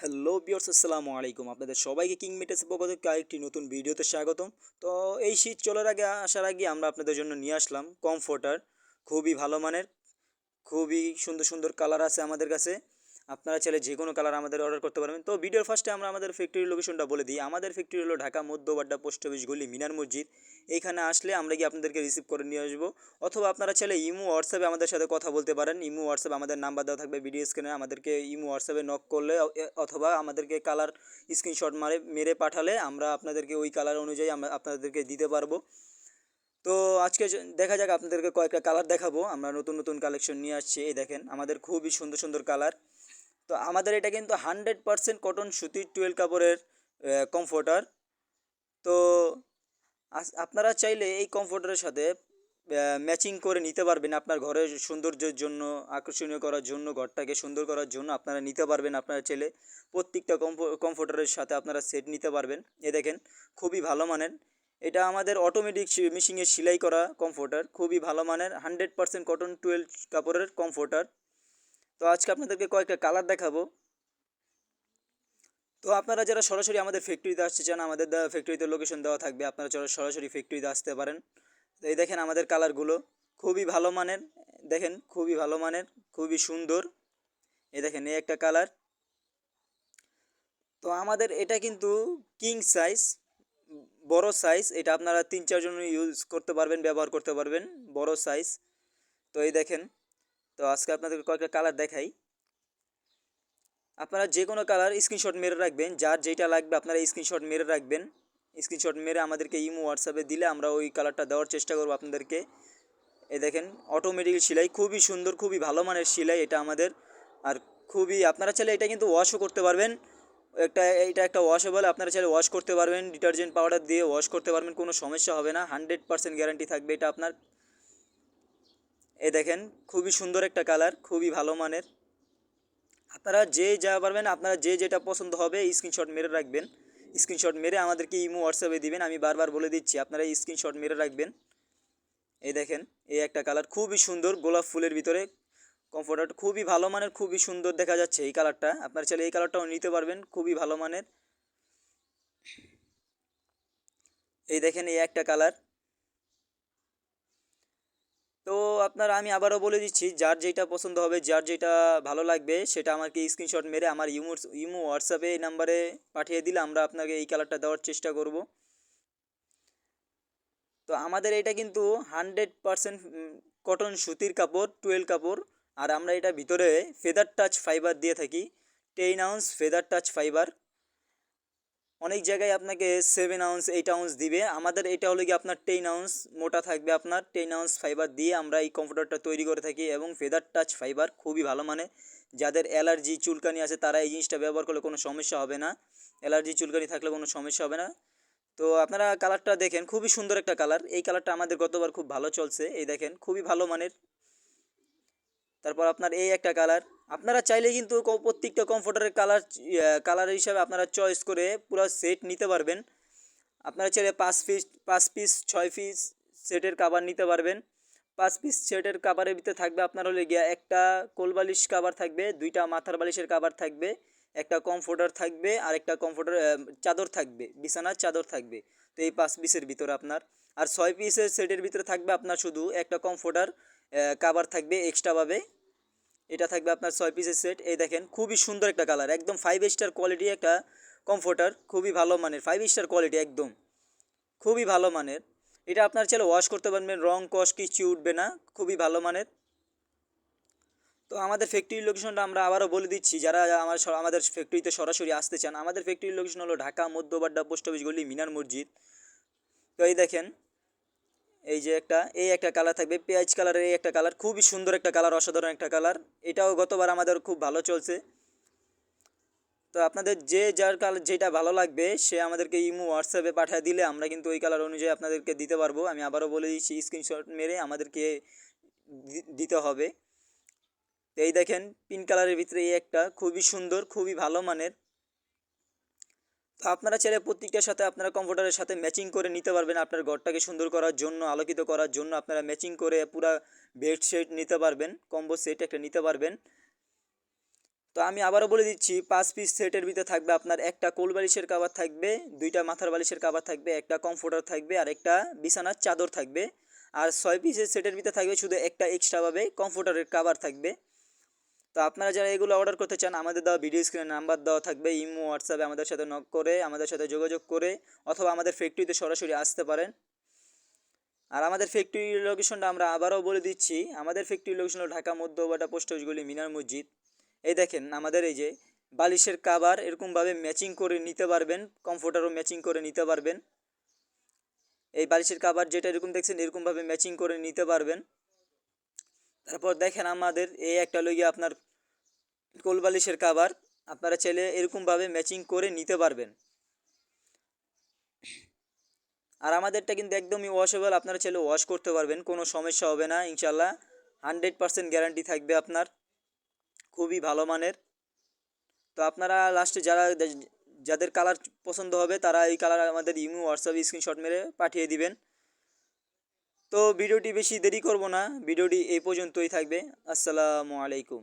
Hello বিয়ার্স আসসালামু আলাইকুম। আপনাদের সবাইকে কিং মিটেসের পক্ষ থেকে আরেকটি নতুন ভিডিওতে স্বাগতম। তো এই শীত চলার আগে, আসার আগে আমরা আপনাদের জন্য নিয়ে আসলাম কমফোর্টার। খুবই ভালো মানের, খুবই সুন্দর সুন্দর কালার আছে আমাদের কাছে। আপনারা চাইলে যে কোনো কালার আমাদের অর্ডার করতে পারবেন। তো ভিডিওর ফার্স্টে আমরা আমাদের ফ্যাক্টরির লোকেশনটা বলে দিই। আমাদের ফ্যাক্টরি হলো ঢাকা, মধ্যবাড্ডা, পোস্ট অফিস, গলি, মিনার মসজিদ। এইখানে আসলে আমরা কি আপনাদেরকে রিসিভ করে নিয়ে আসব। অথবা আপনারা চাইলে ইমো হোয়াটসঅ্যাপে আমাদের সাথে কথা বলতে পারেন। ইমো হোয়াটসঅ্যাপে আমাদের নাম্বার দেওয়া থাকবে ভিডিও স্ক্রিনে আমাদেরকে ইমো হোয়াটসঅ্যাপে নক করলে অথবা আমাদেরকে কালার স্ক্রিনশট মারে, মেরে পাঠালে আমরা আপনাদেরকে ওই কালার অনুযায়ী আমরা আপনাদেরকে দিতে পারব। তো আজকে দেখা যাক আপনাদেরকে কয়েকটা কালার দেখাবো। আমরা নতুন নতুন কালেকশন নিয়ে আসছি। এই দেখেন, আমাদের খুবই সুন্দর সুন্দর কালার তো আমাদের এটা কিন্তু হান্ড্রেড পারসেন্ট কটন সুতির টুয়েল কাপড়ের কমফোর্টার তো আপনারা চাইলে এই কমফোর্টারের সাথে ম্যাচিং করে নিতে পারবেন আপনার ঘরের সৌন্দর্যের জন্য, আকর্ষণীয় করার জন্য, ঘরটাকে সুন্দর করার জন্য আপনারা নিতে পারবেন। আপনারা চাইলে প্রত্যেকটা কমফোর্টারের সাথে আপনারা সেট নিতে পারবেন। এ দেখেন, খুবই ভালো মানের। এটা আমাদের অটোমেটিক মেশিনে সেলাই করা কমফোর্টার, খুবই ভালো মানের। হান্ড্রেড পারসেন্ট কটন টুয়েলভ কাপড়ের কমফোর্টার। তো আজকে আপনাদেরকে কয়েকটা কালার দেখাবো। তো আপনারা যারা সরাসরি আমাদের ফ্যাক্টরিতে আসতে চান, আমাদের ফ্যাক্টরিতে লোকেশন দেওয়া থাকবে। আপনারা যারা সরাসরি ফ্যাক্টরিতে আসতে পারেন। তো এই দেখেন আমাদের কালারগুলো খুবই ভালো মানের। দেখেন খুবই ভালো মানের, খুবই সুন্দর। এই দেখেন এই একটা কালার তো আমাদের এটা কিন্তু কিং সাইজ বড় সাইজ এটা আপনারা তিন চারজন ইউজ করতে পারবেন, ব্যবহার করতে পারবেন। বড় সাইজ তো এই দেখেন। তো আজকে আপনাদেরকে কয়েকটা কালার দেখাই। আপনারা যে কোনো কালার স্ক্রিনশট মেরে রাখবেন, যার যেটা লাগবে আপনারা স্ক্রিনশট মেরে রাখবেন। স্ক্রিনশট মেরে আমাদেরকে ইমো হোয়াটসঅ্যাপে দিলে আমরা ওই কালারটা দেওয়ার চেষ্টা করব আপনাদেরকে। এই দেখেন অটোমেটিক সেলাই খুবই সুন্দর, খুবই ভালো মানের সেলাই এটা আমাদের। আর খুবই, আপনারা চাইলে এটা কিন্তু ওয়াশও করতে পারবেন। একটা, এটা একটা ওয়াশেবল আপনারা চাইলে ওয়াশ করতে পারবেন ডিটারজেন্ট পাউডার দিয়ে ওয়াশ করতে পারবেন, কোনো সমস্যা হবে না হান্ড্রেড পার্সেন্ট গ্যারান্টি থাকবে এটা আপনার। এ দেখেন, খুবই সুন্দর একটা কালার খুবই ভালো মানের। আপনারা যে যা পারবেন, আপনারা যে যেটা পছন্দ হবে স্ক্রিনশট মেরে রাখবেন। স্ক্রিনশট মেরে আমাদেরকে ইমো হোয়াটসঅ্যাপে দিবেন, আমি বারবার বলে দিচ্ছি, আপনারা স্ক্রিনশট মেরে রাখবেন। এই দেখেন, এই একটা কালার খুবই সুন্দর, গোলাপ ফুলের ভিতরে। কমফোর্টার খুবই ভালো মানের, খুবই সুন্দর দেখা যাচ্ছে এই কালারটা আপনারা চাইলে এই কালারটাও নিতে পারবেন, খুবই ভালো মানের। এই দেখেন, এই একটা কালার তো আপনার আমি আবারও বলে দিচ্ছি, যার যেটা পছন্দ হবে, যার যেটা ভালো লাগবে, সেটা আমাকে স্ক্রিনশট মেরে আমার ইমো ইমো হোয়াটসঅ্যাপে এই নাম্বারে পাঠিয়ে দিলে আমরা আপনাকে এই কালারটা দেওয়ার চেষ্টা করব। তো আমাদের এটা কিন্তু হান্ড্রেড পারসেন্ট কটন সুতির কাপড় টুয়েল কাপড়, আর আমরা এটা ভিতরে ফেদার টাচ ফাইবার দিয়ে থাকি ten ounce feather touch fibre অনেক জায়গায় আপনাকে সেভেন আউন্স এইট আউন্স দিবে। আমাদের এটা হলো কি আপনার টেন আউন্স মোটা থাকবে আপনার। টেন আউন্স ফাইবার দিয়ে আমরা এই কম্পিউটারটা তৈরি করে থাকি এবং ফেদার টাচ ফাইবার খুবই ভালো মানে যাদের অ্যালার্জি চুলকানি আছে তারা এই জিনিসটা ব্যবহার করলে কোনো সমস্যা হবে না। অ্যালার্জি চুলকানি থাকলে কোনো সমস্যা হবে না। তো আপনারা কালারটা দেখেন, খুবই সুন্দর একটা কালার এই কালারটা আমাদের গতবার খুব ভালো চলছে। এই দেখেন, খুবই ভালো মানের। তারপর আপনার এই একটা কালার আপনারা চাইলে কিন্তু প্রত্যেকটা কমফোর্টারের কালার কালার হিসাবে আপনারা চয়েস করে পুরো সেট নিতে পারবেন। আপনারা চাইলে পাঁচ পিস পাঁচ পিস ছয় পিস সেটের কাভার নিতে পারবেন। পাঁচ পিস সেটের কাভারের ভিতরে থাকবে আপনার হলে গিয়া একটা কোলবালিশ কাভার থাকবে, দুইটা মাথার বালিশের কাভার থাকবে, একটা কমফোর্টার থাকবে আর একটা কমফোর্টার চাদর থাকবে, বিছানার চাদর থাকবে। তো এই পাঁচ পিসের ভিতরে আপনার। আর ছয় পিসের সেটের ভিতরে থাকবে আপনার শুধু একটা কমফোর্টার কাভার থাকবে এক্সট্রাভাবে এটা থাকবে আপনার ছয় পিসের সেট এই দেখেন, খুবই সুন্দর একটা কালার একদম ফাইভ স্টার কোয়ালিটি একটা কমফোর্টার খুবই ভালো মানের ফাইভ স্টার কোয়ালিটি একদম। খুবই ভালো মানের। এটা আপনার চাইলে ওয়াশ করতে পারবেন, রং কস কিছু উঠবে না, খুবই ভালো মানের। তো আমাদের ফ্যাক্টরির লোকেশনটা আমরা আবারও বলে দিচ্ছি, যারা আমার আমাদের ফ্যাক্টরিতে সরাসরি আসতে চান, আমাদের ফ্যাক্টরির লোকেশন হলো ঢাকা, মধ্যবাড্ডা পোস্ট অফিস গলি, মিনার মসজিদ। তো এই দেখেন এই যে একটা, এই একটা কালার থাকবে, পেঁয়াজ কালারের এই একটা কালার খুবই সুন্দর একটা কালার অসাধারণ একটা কালার এটাও গতবার আমাদের খুব ভালো চলছে। তো আপনাদের যে যার কালার যেটা ভালো লাগবে, সে আমাদেরকে ইমো হোয়াটসঅ্যাপে পাঠিয়ে দিলে আমরা কিন্তু ওই কালার অনুযায়ী আপনাদেরকে দিতে পারব। আমি আবারও বলে দিচ্ছি স্ক্রিনশট মেরে আমাদেরকে দিতে হবে। তো এই দেখেন পিঙ্ক কালারের ভিতরে এই একটা, খুবই সুন্দর, খুবই ভালো মানের। আপনারা চাইলে প্রত্যেকটার সাথে আপনারা কম্পিউটারের সাথে ম্যাচিং করে নিতে পারবেন আপনার ঘরটাকে সুন্দর করার জন্য, আলোকিত করার জন্য আপনারা ম্যাচিং করে পুরা বেড সেট নিতে পারবেন কম্বো সেট একটা নিতে পারবেন। তো আমি আবারও বলে দিচ্ছি, পাঁচ পিস সেটের ভিতরে থাকবে আপনার একটা কোল বালিশের কাবার থাকবে, দুইটা মাথার বালিশের কাবার থাকবে, একটা কমফোর্টার থাকবে, আর একটা বিছানার চাদর থাকবে। আর ছয় পিসের সেটের ভিতরে থাকবে শুধু একটা এক্সট্রাভাবে কমফোর্টারের কাবার থাকবে। তো আপনারা যারা এগুলো অর্ডার করতে চান, আমাদের দেওয়া ভিডিও স্ক্রিনে নাম্বার দেওয়া থাকবে, ইমো, হোয়াটসঅ্যাপে আমাদের সাথে নক করে, আমাদের সাথে যোগাযোগ করে, অথবা আমাদের ফ্যাক্টরিতে সরাসরি আসতে পারেন। আর আমাদের ফ্যাক্টরি লোকেশনটা আমরা আবারও বলে দিচ্ছি, আমাদের ফ্যাক্টরি লোকেশন হলো ঢাকা মধ্যবাটা পোস্ট হাউসগুলি মিনার মসজিদ। এই দেখেন, আমাদের এই যে বালিশের কাবার এরকমভাবে ম্যাচিং করে নিতে পারবেন কমফোর্টারও ম্যাচিং করে নিতে পারবেন। এই বালিশের কাবার যেটা এরকম দেখছেন, এরকমভাবে ম্যাচিং করে নিতে পারবেন। তারপর দেখেন আমাদের এই একটা লইয়া আপনার কোল বালিশের কাবার আপনারা চাইলে এরকমভাবে ম্যাচিং করে নিতে পারবেন। আর আমাদেরটা কিন্তু একদমই ওয়াশেবল আপনারা চাইলে ওয়াশ করতে পারবেন, কোনো সমস্যা হবে না ইনশাল্লাহ হান্ড্রেড পার্সেন্ট গ্যারান্টি থাকবে আপনার, খুবই ভালো মানের। তো আপনারা লাস্টে যারা, যাদের কালার পছন্দ হবে, তারা এই কালার আমাদের ইমো হোয়াটসঅ্যাপ স্ক্রিনশট মেরে পাঠিয়ে দিবেন। তো ভিডিওটি বেশি দেরি করব না, ভিডিওটি এই পর্যন্তই থাকবে। আসসালামু আলাইকুম।